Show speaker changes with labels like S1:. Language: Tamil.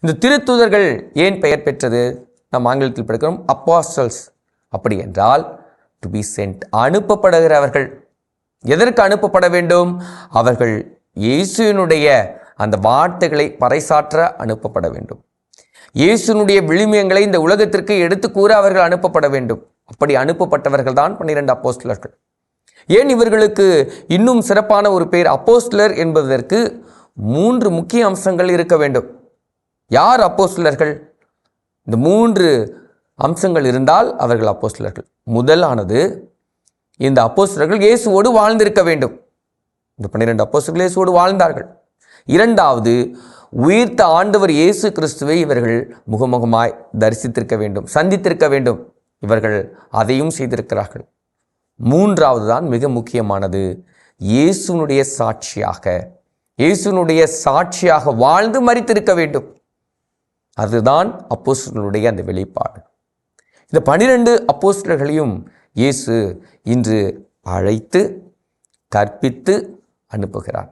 S1: இந்த திருத்தூதர்கள் ஏன் பெயர் பெற்றது? நாம் ஆங்கிலத்தில் படிக்கிறோம் அப்பாஸ்டல்ஸ் அப்படி என்றால் டு பி சென்ட் அனுப்பப்படுகிறவர்கள். எதற்கு அனுப்பப்பட வேண்டும்? அவர்கள் இயேசுவினுடைய அந்த வார்த்தைகளை பறைசாற்ற அனுப்பப்பட வேண்டும். இயேசுனுடைய விழுமியங்களை இந்த உலகத்திற்கு எடுத்து கூற அவர்கள் அனுப்பப்பட வேண்டும். அப்படி அனுப்பப்பட்டவர்கள் தான் பன்னிரண்டு அப்போஸ்டலர்கள் ஏன் இவர்களுக்கு இன்னும் சிறப்பான ஒரு பெயர் அப்போஸ்டலர் என்பதற்கு மூன்று முக்கிய அம்சங்கள் இருக்க வேண்டும். யார் அப்போஸ்தலர்கள்? இந்த மூன்று அம்சங்கள் இருந்தால் அவர்கள் அப்போஸ்தலர்கள். முதலானது இந்த அப்போஸ்தலர்கள் இயேசுவோடு வாழ்ந்திருக்க வேண்டும். இந்த பன்னிரெண்டு அப்போஸ்தலர்கள் இயேசுவோடு வாழ்ந்தார்கள். இரண்டாவது உயிர்த்த ஆண்டவர் இயேசு கிறிஸ்துவை இவர்கள் முகமுகமாய் தரிசித்திருக்க வேண்டும் சந்தித்திருக்க வேண்டும். இவர்கள் அதையும் செய்திருக்கிறார்கள். மூன்றாவது தான் மிக முக்கியமானது இயேசுனுடைய சாட்சியாக இயேசுனுடைய சாட்சியாக வாழ்ந்து மறித்திருக்க வேண்டும். அதுதான் அப்போஸ்டர்களுடைய அந்த வெளிப்பாடு. இந்த பனிரெண்டு அப்போஸ்டர்களையும் இயேசு இன்று அழைத்து கற்பித்து அனுப்புகிறார்.